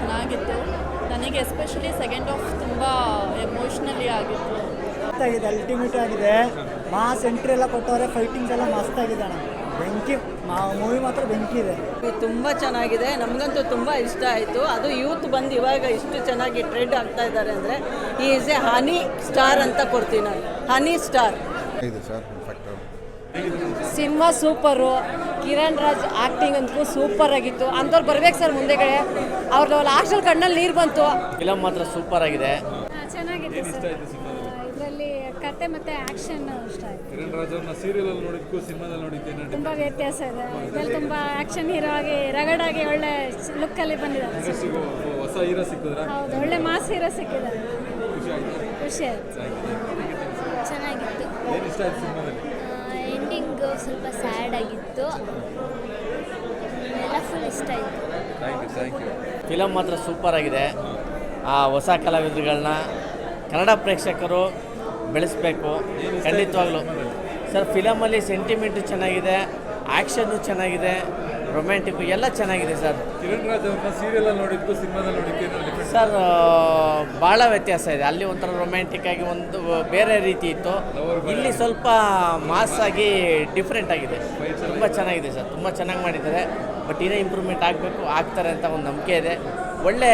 ಚೆನ್ನಾಗಿತ್ತು. ನನಗೆ especially second half ತುಂಬ ಎಮೋಷ್ನಲಿ ಆಗಿತ್ತು. ಮಸ್ತಾಗಿದೆ ಅಲ್ಟಿಮೇಟ್ ಆಗಿದೆ. ಮಾಸ್ ಎಂಟ್ರಿ ಎಲ್ಲ ಕೊಟ್ಟವ್ರೆ ಫೈಟಿಂಗ್ಸ್ ಎಲ್ಲ ಮಸ್ತಾಗಿದೆ ಅಣ್ಣ. ಬೆಂಕಿ ಮೂವಿ ಮಾತ್ರ ಬೆಂಕಿ ಇದೆ. ತುಂಬ ಚೆನ್ನಾಗಿದೆ. ನಮಗಂತೂ ತುಂಬ ಇಷ್ಟ ಆಯಿತು. ಅದು ಯೂತ್ ಬಂದು ಇವಾಗ ಇಷ್ಟು ಚೆನ್ನಾಗಿ ಟ್ರೆಂಡ್ ಆಗ್ತಾ ಇದ್ದಾರೆ ಅಂದರೆ ಈ ಈಸ್ ಎ ಹನಿ ಸ್ಟಾರ್ ಅಂತ ಕೊಡ್ತೀನಿ ನಾನು. Honey star cinema super Kiran Raj acting ಅಂತೂ ಸೂಪರ್ ಆಗಿತ್ತು. ಅಂಥವ್ರು ಬರ್ಬೇಕು ಸರ್ ಮುಂದೆಗಡೆ. ಅವ್ರದ್ದು ಲಾಸ್ಟಲ್ಲಿ ಕಣ್ಣಲ್ಲಿ ನೀರು ಬಂತು. ಫಿಲಮ್ ಮಾತ್ರ ಸೂಪರ್ ಆಗಿದೆ. ಚೆನ್ನಾಗಿದೆ ಸರ್. ಇದರಲ್ಲಿ ಕತೆ ಮತ್ತೆ ಆಕ್ಷನ್ ಇಷ್ಟ ಆಯ್ತು. ಕಿರಣ್ ರಾಜ್ ಅವ್ರನ್ನ ಸೀರಿಯಲ್ ಅಲ್ಲಿ ನೋಡಿದ್ಕು ಸಿನಿಮಾದಲ್ಲಿ ನೋಡಿದ್ದೇನೆ ತುಂಬಾ ವ್ಯತ್ಯಾಸ ಇದೆ. ಇದರಲ್ಲಿ ತುಂಬಾ ಆಕ್ಷನ್ ಹೀರೋ ಆಗಿ ರಗಡಾಗಿ ಒಳ್ಳೆ ಲುಕ್ ಅಲ್ಲಿ ಬಂದಿದ್ದಾರೆ ಹೊಸ ಹೀರೋ ಸಿಕ್ಕಿದ್ರ? ಹೌದು ಒಳ್ಳೆ ಮಾಸ್ ಹೀರೋ ಸಿಕ್ಕಿದ್ದಾರೆ. ಖುಷಿ ಆಯ್ತು? ಚೆನ್ನಾಗಿತ್ತು. ಏನ್ ಇಷ್ಟ ಆಯ್ತು ಸಿನಿಮಾದಲ್ಲಿ? ಎಂಡಿಂಗ್ ಸ್ವಲ್ಪ ಸ್ಯಾಡ್ ಆಗಿತ್ತು. ಎಲ್ಲ ಫುಲ್ ಇಷ್ಟ ಆಯಿತು. Thank you thank you film ಮಾತ್ರ ಸೂಪರ್ ಆಗಿದೆ. ಆ ಹೊಸ ಕಲಾವಿದರುಗಳನ್ನ ಕನ್ನಡ ಪ್ರೇಕ್ಷಕರು ಬೆಳೆಸಬೇಕು. ಖಂಡಿತವಾಗ್ಲೂ. ಸರ್ ಫಿಲಮಲ್ಲಿ ಸೆಂಟಿಮೆಂಟು ಚೆನ್ನಾಗಿದೆ ಆ್ಯಕ್ಷನ್ನು ಚೆನ್ನಾಗಿದೆ. ರೊಮ್ಯಾಂಟಿಕ್ಕು ಎಲ್ಲ ಚೆನ್ನಾಗಿದೆ ಸರ್. ಕಿರಣ್ ರಾಜ್ ಅವ್ರನ್ನ ಸೀರಿಯಲ್ ಅಲ್ಲಿ ನೋಡಿದ್ಕು ಸಿನಿಮಾದಲ್ಲಿ ನೋಡಿದ್ಕೆ ಸರ್ ಭಾಳ ವ್ಯತ್ಯಾಸ ಇದೆ. ಅಲ್ಲಿ ಒಂಥರ ರೊಮ್ಯಾಂಟಿಕ್ ಆಗಿ ಒಂದು ಬೇರೆ ರೀತಿ ಇತ್ತು. ಇಲ್ಲಿ ಸ್ವಲ್ಪ ಮಾಸ್ ಆಗಿ ಡಿಫ್ರೆಂಟ್ ಆಗಿದೆ. ತುಂಬ ಚೆನ್ನಾಗಿದೆ ಸರ್. ತುಂಬ ಚೆನ್ನಾಗಿ ಮಾಡಿದ್ದಾರೆ. ಬಟ್ ಇನ್ನೂ ಇಂಪ್ರೂವ್ಮೆಂಟ್ ಆಗಬೇಕು ಆಗ್ತಾರೆ ಅಂತ ಒಂದು ನಂಬಿಕೆ ಇದೆ. ಒಳ್ಳೆ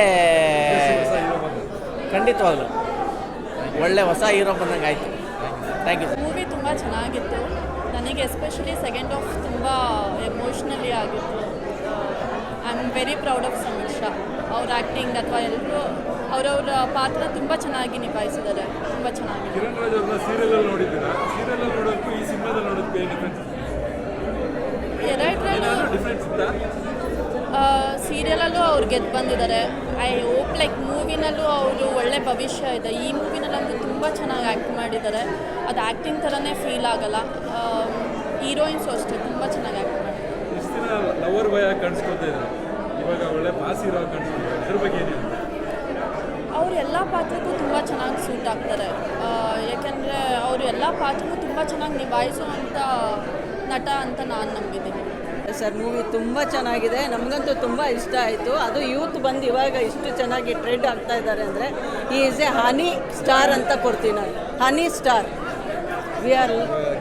ಖಂಡಿತವಾಗ್ಲು. ಒಳ್ಳೆ ಹೊಸ ಹೀರೋ ಬಂದಂಗೆ ಆಯಿತು ಥ್ಯಾಂಕ್ ಯು ಸರ್ ಮೂವಿ ತುಂಬ ಚೆನ್ನಾಗಿತ್ತು. ನನಗೆ ಎಸ್ಪೆಷಲಿ ಸೆಕೆಂಡ್ ಆಫ್ ತುಂಬ ಎಮೋಷ್ನಲಿ ಆಗಿತ್ತು. I am very proud of Samiksha ಅವ್ರ ಆ್ಯಕ್ಟಿಂಗ್ ಅಥವಾ ಎಲ್ಲರೂ ಅವರವ್ರ ಪಾತ್ರ ತುಂಬ ಚೆನ್ನಾಗಿ ನಿಭಾಯಿಸಿದ್ದಾರೆ. ತುಂಬ ಚೆನ್ನಾಗಿದೆ ಕಿರಣ್ ರಾಜ್ ಅವ್ರನ್ನ ಸೀರಿಯಲ್ ಅಲ್ಲಿ ನೋಡಿದ್ದೀರಾ? ಸೀರಿಯಲ್ ಅಲ್ಲಿ ನೋಡೋದಕ್ಕೂ ಈ ಸಿನಿಮಾದಲ್ಲಿ ನೋಡೋದಕ್ಕೂ ಏನು ಡಿಫ್ರೆನ್ಸ್ ಎರಡರಲ್ಲೂ ಡಿಫ್ರೆನ್ಸ್ ಇತ್ತಾ? ಸೀರಿಯಲಲ್ಲೂ ಅವ್ರು ಗೆದ್ದು ಬಂದಿದ್ದಾರೆ. ಐ ಹೋಪ್ ಲೈಕ್ ಮೂವಿನಲ್ಲೂ ಅವರು ಒಳ್ಳೆ ಭವಿಷ್ಯ ಇದೆ. ಈ ಮೂವಿನಲ್ಲಂತೂ ತುಂಬ ಚೆನ್ನಾಗಿ ಆ್ಯಕ್ಟ್ ಮಾಡಿದ್ದಾರೆ. ಅದು ಆ್ಯಕ್ಟಿಂಗ್ ಥರನೇ ಫೀಲ್ ಆಗಲ್ಲ. ಹೀರೋಯಿನ್ಸು ಅಷ್ಟೇ ತುಂಬ ಚೆನ್ನಾಗಿ ಆ್ಯಕ್ಟ್ ಮಾಡಿದ್ದಾರೆ. ಅವ್ರು ಎಲ್ಲ ಪಾತ್ರಕ್ಕೂ ತುಂಬ ಚೆನ್ನಾಗಿ ಸೂಟ್ ಆಗ್ತಾರೆ. ಯಾಕೆಂದರೆ ಅವರು ಎಲ್ಲ ಪಾತ್ರಕ್ಕೂ ತುಂಬ ಚೆನ್ನಾಗಿ ನಿಭಾಯಿಸುವಂಥ ನಟ ಅಂತ ನಾನು ನಂಬಿದ್ದೀನಿ. ಸರ್. ಮೂವಿ ತುಂಬ ಚೆನ್ನಾಗಿದೆ. ನಮಗಂತೂ ತುಂಬ ಇಷ್ಟ ಆಯಿತು. ಅದು ಯೂತ್ ಬಂದು ಇವಾಗ ಇಷ್ಟು ಚೆನ್ನಾಗಿ ಟ್ರೆಂಡ್ ಆಗ್ತಾ ಇದ್ದಾರೆ ಅಂದರೆ ಈ ಈಸ್ ಎ ಹನಿ ಸ್ಟಾರ್ ಅಂತ ಕೊಡ್ತೀನಿ ನಾನು. Honey star V R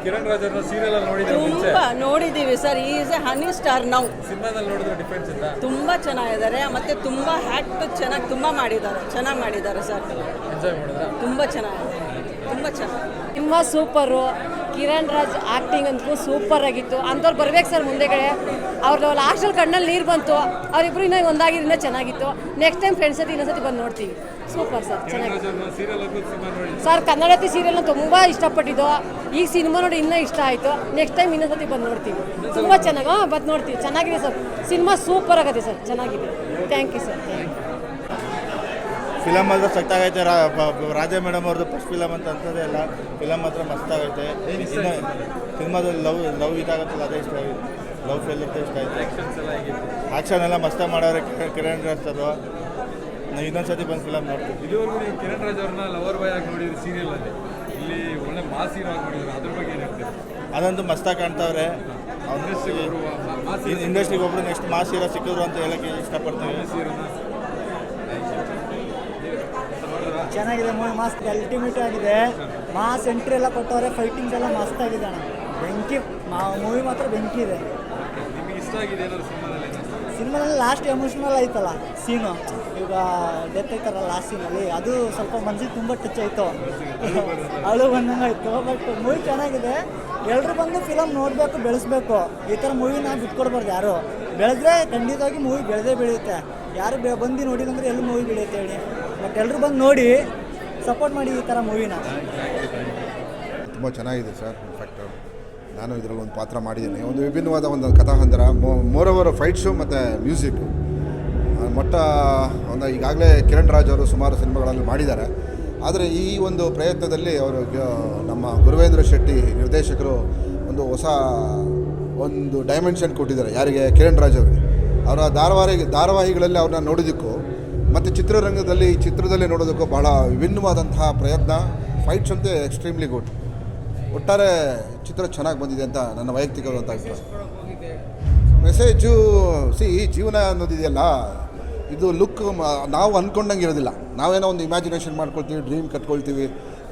Kiran Raj ಅವ್ರನ್ನ ಸೀರಿಯಲ್ ಮುಂಚೆ? ತುಂಬ ನೋಡಿದ್ದೀವಿ ಸರ್. ಈ ಈಸ್ ಎ ಹನಿ ಸ್ಟಾರ್ ನಾವು ಸಿನಿಮಾದಲ್ಲಿ ನೋಡಿದ್ರೆ ಡಿಫ್ರೆನ್ಸ್ ಇತ್ತಾ ತುಂಬ ಚೆನ್ನಾಗಿದ್ದಾರೆ. ಮತ್ತು ತುಂಬ ಹ್ಯಾಕ್ಟ್ ಚೆನ್ನಾಗಿ ತುಂಬ ಮಾಡಿದ್ದಾರೆ. ಚೆನ್ನಾಗಿ ಮಾಡಿದ್ದಾರೆ ಸರ್. ಎಂಜಾಯ್ ಮಾಡಿದ್ರಾ? ತುಂಬ ಚೆನ್ನಾಗಿದೆ. ತುಂಬ ಚೆನ್ನಾಗಿ ತುಂಬ ಸೂಪರು ಕಿರಣ್ ರಾಜ್ ಆಕ್ಟಿಂಗ್ ಅಂತೂ ಸೂಪರ್ ಆಗಿತ್ತು. ಅಂಥವ್ರು ಬರ್ಬೇಕು ಸರ್ ಮುಂದೆಗಡೆ ಅವ್ರದ್ದು ಲಾಸ್ಟಲ್ಲಿ ಕಣ್ಣಲ್ಲಿ ನೀರು ಬಂತು. ಅವರಿಬ್ರು ಇನ್ನೂ ಒಂದಾಗಿದ್ದು ಇನ್ನೂ ಚೆನ್ನಾಗಿತ್ತು. ನೆಕ್ಸ್ಟ್ ಟೈಮ್ ಫ್ರೆಂಡ್ಸ್ ಜೊತೆ ಇನ್ನೊಂದ್ಸತಿ ಬಂದು ನೋಡ್ತೀವಿ. ಸೂಪರ್ ಸರ್ ಚೆನ್ನಾಗಿದೆ ಚೆನ್ನಾಗಿ ಸರ್ ಕನ್ನಡತಿ ಸೀರಿಯಲ್ನ ತುಂಬ ಇಷ್ಟಪಟ್ಟಿದ್ದು. ಈಗ ಸಿನಿಮಾ ನೋಡಿ ಇನ್ನೂ ಇಷ್ಟ ಆಯಿತು. ನೆಕ್ಸ್ಟ್ ಟೈಮ್ ಇನ್ನೊಂದ್ಸತಿ ಬಂದು ನೋಡ್ತೀವಿ. ತುಂಬ ಚೆನ್ನಾಗಿ ಹಾಂ ಬಂದು ನೋಡ್ತೀವಿ. ಚೆನ್ನಾಗಿದೆ ಸರ್ ಸಿನಿಮಾ ಸೂಪರ್ ಆಗುತ್ತೆ ಸರ್ ಚೆನ್ನಾಗಿದೆ. Thank you sir thank you film ಮಾತ್ರ ಸಟ್ಟಾಗೈತೆ ರಾಜೇ ಮೇಡಮ್ ಅವ್ರದ್ದು ಫಸ್ಟ್ ಫಿಲಮ್ ಅಂತ ಅಂತದೇ ಇಲ್ಲ ಫಿಲಮ್ ಮಾತ್ರ ಮಸ್ತಾಗೈತೆ ಸಿನಿಮಾದಲ್ಲಿ ಲವ್ ಲವ್ ಇದಾಗುತ್ತಲ್ಲ ಅದೇ ಇಷ್ಟ ಆಗಿದೆ ಲವ್ ಫೇಲ್ ಅಂತ ಇಷ್ಟ ಆಯ್ತು. ಆಕ್ಷನ್ ಎಲ್ಲ ಮಸ್ತ ಆ್ಯಕ್ಷನ್ ಎಲ್ಲ ಮಸ್ತಾಗಿ ಮಾಡೋರೆ ಕಿರಣ್- ರಾಜ್ ಅದು ನಾವು ಇನ್ನೊಂದು ಸತಿ ಬಂದು ಫಿಲಮ್ ನೋಡ್ತೀವಿ ಇದುವರೆಗೂ ನೀವು ಕಿರಣ್ ರಾಜ್ ಅವ್ರನ್ನ ಲವರ್ ಬಾಯ್ ಆಗಿ ನೋಡಿದ್ರಿ ಸೀರಿಯಲ್ ಅಲ್ಲಿ. ಇಲ್ಲಿ ಒಳ್ಳೆ ಮಾಸ್ ಹೀರೋ ಆಗಿ ನೋಡಿದ್ರು ಅದ್ರ ಬಗ್ಗೆ ಏನು ಹೇಳ್ತೀವಿ ಅದಂತೂ ಮಸ್ತಾಗಿ ಕಾಣ್ತಾವ್ರೆ. ಇಂಡಸ್ಟ್ರಿಗೆ ಒಬ್ಬರು ಮಾಸ್ ಇಂಡಸ್ಟ್ರಿಗೆ ಒಬ್ರು ನೆಕ್ಸ್ಟ್ ಮಾಸ್ ಹೀರೋ ಸಿಕ್ಕಿದ್ರು ಅಂತ ಹೇಳಕ್ಕೆ ಇಷ್ಟಪಡ್ತೀವಿ ಚೆನ್ನಾಗಿದೆ ಮೂವಿ ಮಸ್ತ್ ಅಲ್ಟಿಮೇಟ್ ಆಗಿದೆ. ಮಾಸ್ ಎಂಟ್ರಿ ಎಲ್ಲ ಕೊಟ್ಟವ್ರೆ ಫೈಟಿಂಗ್ಸ್ ಎಲ್ಲ ಮಸ್ತಾಗಿದೆ ಅಣ್ಣ ಬೆಂಕಿ ಮೂವಿ ಮಾತ್ರ ಬೆಂಕಿ ಇದೆ. ಆಗಿದೆ ಸಿನಿಮಾದಲ್ಲಿ? ಸಿನಿಮಾದಲ್ಲಿ ಲಾಸ್ಟ್ ಎಮೋಷನಲ್ ಆಯ್ತಲ್ಲ ಸೀನು ಈಗ ಡೆತ್ ಆಯ್ತಾರಲ್ಲ ಲಾಸ್ಟ್ ಸೀನಲ್ಲಿ ಅದು ಸ್ವಲ್ಪ ಮನ್ಸಿಗೆ ತುಂಬ ಟಚ್ ಆಯಿತು. ಅಳು ಬಂದಂಗೆ ಆಯಿತು ಬಟ್ ಮೂವಿ ಚೆನ್ನಾಗಿದೆ. ಎಲ್ಲರೂ ಬಂದು ಫಿಲಮ್ ನೋಡಬೇಕು ಬೆಳೆಸ್ಬೇಕು. ಈ ಥರ ಮೂವಿನ ಬಿಟ್ಕೊಡ್ಬಾರ್ದು ಯಾರು. ಬೆಳೆದ್ರೆ ಖಂಡಿತವಾಗಿ ಮೂವಿ ಬೆಳೆದೇ ಬೆಳೆಯುತ್ತೆ. ಯಾರು ಬಂದು ನೋಡಿಲ್ಲ ಅಂದರೆ ಎಲ್ಲಿ ಮೂವಿ ಬೀಳುತ್ತೆ ಹೇಳಿ. ಬಟ್ ಎಲ್ಲರೂ ಬಂದು ನೋಡಿ ಸಪೋರ್ಟ್ ಮಾಡಿ ಈ ಥರ ಮೂವಿನ ತುಂಬ ಚೆನ್ನಾಗಿದೆ ಸರ್ ಇನ್ಫ್ಯಾಕ್ಟ್ ನಾನು ಇದರಲ್ಲಿ ಒಂದು ಪಾತ್ರ ಮಾಡಿದ್ದೀನಿ. ಒಂದು ವಿಭಿನ್ನವಾದ ಒಂದು ಕಥಾಹಂದರ ಮೋರ್ ಓವರ್ ಶೋ ಮತ್ತು ಮ್ಯೂಸಿಕ್ ಮೊಟ್ಟ, ಒಂದು ಈಗಾಗಲೇ ಕಿರಣ್ ರಾಜ್ ಅವರು ಸುಮಾರು ಸಿನಿಮಾಗಳಲ್ಲಿ ಮಾಡಿದ್ದಾರೆ. ಆದರೆ ಈ ಒಂದು ಪ್ರಯತ್ನದಲ್ಲಿ ಅವರು ನಮ್ಮ ಗುರುವೇಂದ್ರ ಶೆಟ್ಟಿ ನಿರ್ದೇಶಕರು ಒಂದು ಹೊಸ ಒಂದು ಡೈಮೆನ್ಷನ್ ಕೊಟ್ಟಿದ್ದಾರೆ. ಯಾರಿಗೆ? ಕಿರಣ್ ರಾಜ್ ಅವರಿಗೆ. ಅವರ ಧಾರಾವಾಹಿ ಧಾರಾವಾಹಿಗಳಲ್ಲಿ ಅವ್ರನ್ನ ನೋಡೋದಕ್ಕೂ ಮತ್ತು ಚಿತ್ರರಂಗದಲ್ಲಿ ಈ ಚಿತ್ರದಲ್ಲಿ ನೋಡೋದಕ್ಕೂ ಭಾಳ ವಿಭಿನ್ನವಾದಂತಹ ಪ್ರಯತ್ನ. ಫೈಟ್ಸ್ ಅಂತೆ ಎಕ್ಸ್ಟ್ರೀಮ್ಲಿ ಗುಡ್ ಒಟ್ಟಾರೆ ಚಿತ್ರ ಚೆನ್ನಾಗಿ ಬಂದಿದೆ ಅಂತ ನನ್ನ ವೈಯಕ್ತಿಕವಾದಂಥ ಮೆಸೇಜು ಸಿ ಜೀವನ ಅನ್ನೋದಿದೆಯಲ್ಲ, ಇದು ಲುಕ್ ನಾವು ಅಂದ್ಕೊಂಡಂಗೆ ಇರೋದಿಲ್ಲ. ನಾವೇನೋ ಒಂದು ಇಮ್ಯಾಜಿನೇಷನ್ ಮಾಡ್ಕೊಳ್ತೀವಿ ಡ್ರೀಮ್ ಕಟ್ಕೊಳ್ತೀವಿ,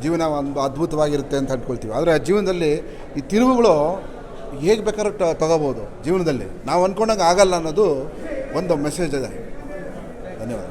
ಜೀವನ ಒಂದು ಅದ್ಭುತವಾಗಿರುತ್ತೆ ಅಂತ ಅಂದ್ಕೊಳ್ತೀವಿ ಆದರೆ ಜೀವನದಲ್ಲಿ ಈ ತಿರುವುಗಳು ಹೇಗೆ ಬೇಕಾದ್ರೂ ಟ ತಗೋಬೋದು ಜೀವನದಲ್ಲಿ. ನಾವು ಅಂದ್ಕೊಂಡಂಗೆ ಆಗಲ್ಲ ಅನ್ನೋದು ಒಂದು ಮೆಸೇಜ್ ಇದೆ. ಧನ್ಯವಾದ.